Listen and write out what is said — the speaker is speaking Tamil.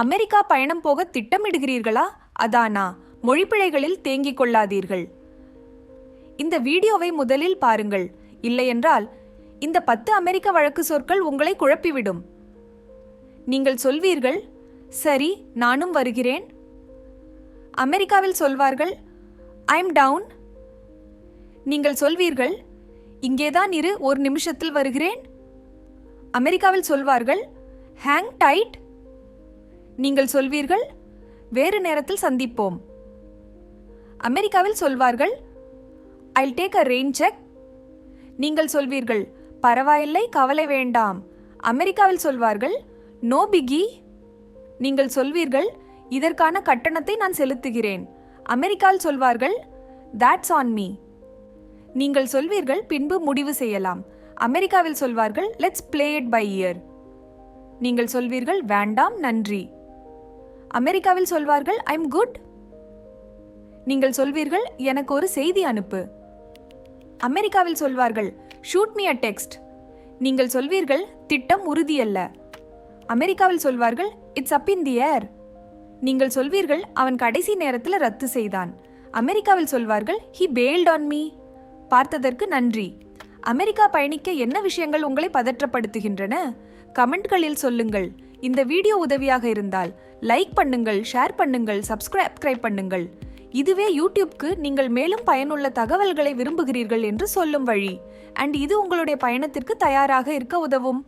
அமெரிக்கா பயணம் போக திட்டமிடுகிறீர்களா? அதானா மொழிப்பிழைகளில் தேங்கிக் கொள்ளாதீர்கள். இந்த வீடியோவை முதலில் பாருங்கள். இல்லையென்றால் இந்த பத்து அமெரிக்க வழக்கு சொற்கள் உங்களை குழப்பிவிடும். நீங்கள் சொல்வீர்கள் சரி நானும் வருகிறேன். அமெரிக்காவில் சொல்வார்கள் ஐம் டவுன் நீங்கள் சொல்வீர்கள் இங்கேதான் இரு ஒரு நிமிஷத்தில் வருகிறேன். அமெரிக்காவில் சொல்வார்கள் ஹேங் டைட் நீங்கள் சொல்வீர்கள் வேறு நேரத்தில் சந்திப்போம். அமெரிக்காவில் சொல்வார்கள் I'll take a rain check நீங்கள் சொல்வீர்கள் பரவாயில்லை கவலை வேண்டாம். அமெரிக்காவில் சொல்வார்கள் நோ பிகி நீங்கள் சொல்வீர்கள் இதற்கான கட்டணத்தை நான் செலுத்துகிறேன். அமெரிக்காவில் சொல்வார்கள் தட்ஸ் ஆன் மீ நீங்கள் சொல்வீர்கள் பின்பு முடிவு செய்யலாம். அமெரிக்காவில் சொல்வார்கள் let's play it by ear நீங்கள் சொல்வீர்கள் வேண்டாம் நன்றி. அமெரிக்காவில் சொல்வார்கள் ஐம் குட் நீங்கள் சொல்வீர்கள் எனக்கு ஒரு செய்தி அனுப்பு. அமெரிக்காவில் சொல்வார்கள் ஷூட் மீ அ டெக்ஸ்ட் நீங்கள் சொல்வீர்கள் திட்டம் உறுதியல்ல. அமெரிக்காவில் சொல்வார்கள் இட்ஸ் அப் இன் தி ஏர் நீங்கள் சொல்வீர்கள் அவன் கடைசி நேரத்தில் ரத்து செய்தான். அமெரிக்காவில் சொல்வார்கள் ஹி பேல்ட் ஆன் மீ பார்த்ததற்கு நன்றி. அமெரிக்கா பயணிக்க என்ன விஷயங்கள் உங்களை பதற்றப்படுத்துகின்றன? கமெண்ட்களில் சொல்லுங்கள். இந்த வீடியோ உதவியாக இருந்தால் லைக் பண்ணுங்கள் ஷேர் பண்ணுங்கள் சப்ஸ்கிரைப் பண்ணுங்கள். இதுவே யூடியூப்க்கு நீங்கள் மேலும் பயனுள்ள தகவல்களை விரும்புகிறீர்கள் என்று சொல்லும் வழி. அண்ட் இது உங்களுடைய பயணத்திற்கு தயாராக இருக்க உதவும்.